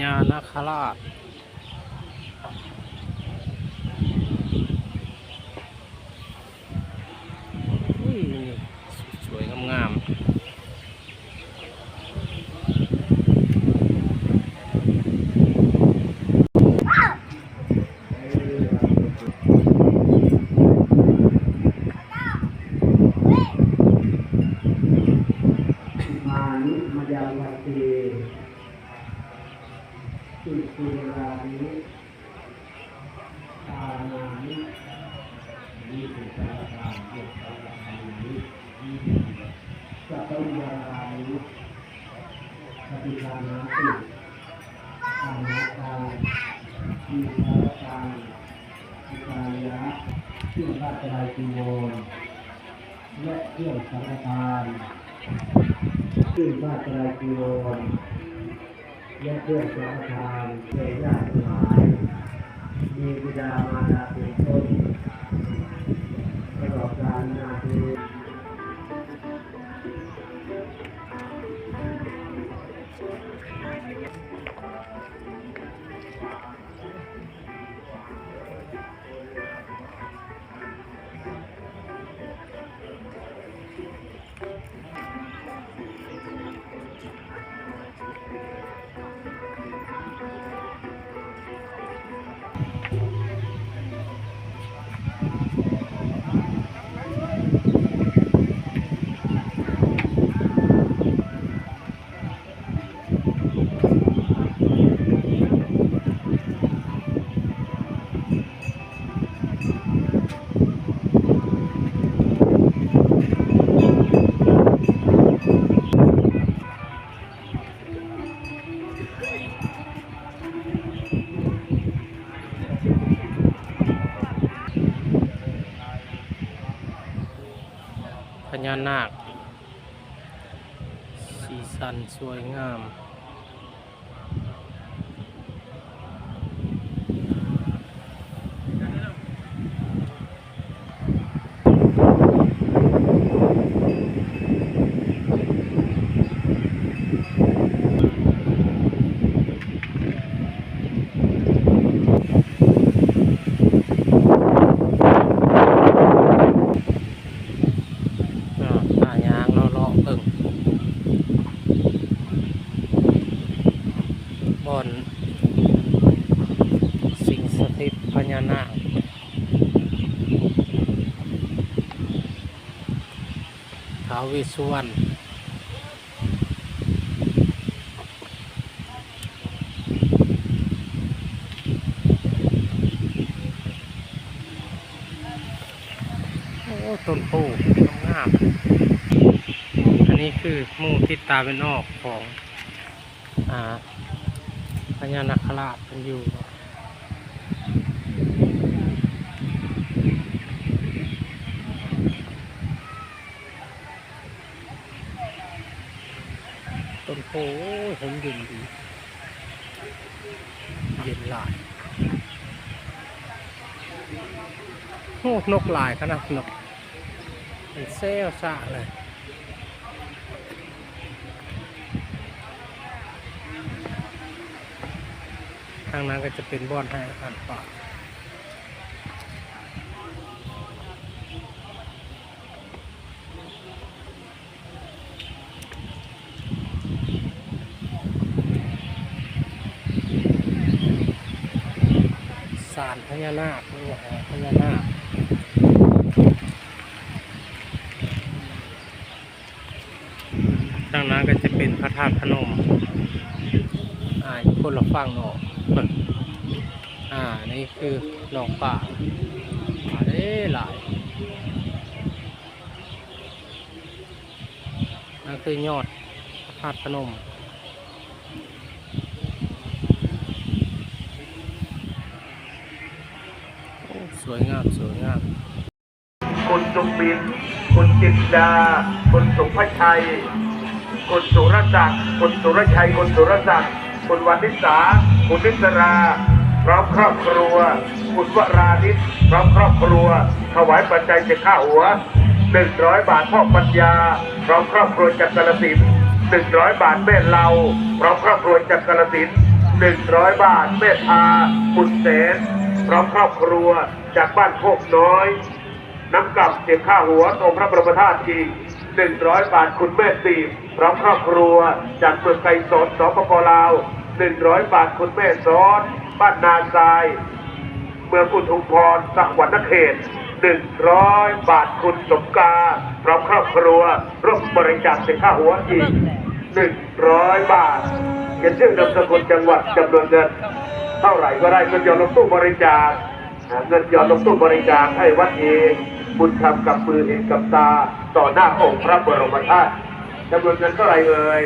ญานาคราชอุ้ยนี่สวยๆงามๆ มานิมายาวัตเตสุสุรานิตานานินิสุตารานิตารานิสัตวิยารานิปฏิภานาติอานาตาอิสารตาอิกายะเค รื่องรายจีวรและเครื่องสังฆทานขึ้นพระไตรจีวรและเครื่องสังฆทานเทญาติหลายมีบิดามารดาเป็นต้นประกอบการนาที ญานาคสีสันสวยงาม ก็หายางเพิ่งบอนสิ่งสถิตพญานาคท้าวิสุวรรณโอ้ต้นโพงาม นี้คือมู่ติตาเป็นออกของอ่าพญานาคราชมันอยู่ต้นโพผมเย็นดี เย็นหลายโอ้นกหลายขนาดนกเป็นเซลซะเลย ทางนั้นก็จะเป็นบ่อนให้อาหารป่าสารพญานาคหรือว่าหอพญานาคทางนั้นก็จะเป็นพระธาตุพนมอ่ายุคนละฝั่งเนาะ อ่า นี่คือหนองป่าป่าเด้หลายนั่นคือยอดพาตุพนมสวยงาม สวยงาม คุณจุบิน คุณจิตดา คุณสุภชัย คุณสุรศักดิ์ คุณสุรชัย คุณสุรศักดิ์ คุณวันนิสาคุณนิสราพร้อมครอบครัว คุณวรานิศพร้อมครอบครัว ถวายปัจจัยจะข้าหัวหนึ่งร้อยบาทพ่อปัญญา พร้อมครอบครัวจากกระสินหนึ่งร้อยบาทแม่เราพร้อมครอบครัวจากกระสินหนึ่งร้อยบาทแม่ทาคุณเสนพร้อมครอบครัวจากบ้านโคกน้อย น้ำกลับเสียข้าหัวองพระประธานอีก 100 บาทคุณแม่ตีพร้อมครอบครัว จากเมืองไกลสดสปปลาว 100 บาทคุณแม่ซ้อน บ้านนาทราย เมืองอุทุมพรสวรรณเขต 100 บาทคุณสมกาพร้อมครอบครัวร่วมบริจาคสินค้าหัวอีก 100 บาทเขียนชื่อนามสกุลจังหวัดจำนวนเงินเท่าไหร่ก็ได้เงินยอนลงตู้บริจาคเงินยอนลงตู้บริจาคให้วัดเอง บุญทำกับมือเห็นกับตา ต่อหน้าองค์พระบรมธาตุจำนวนเงินเท่าไรเอ่ย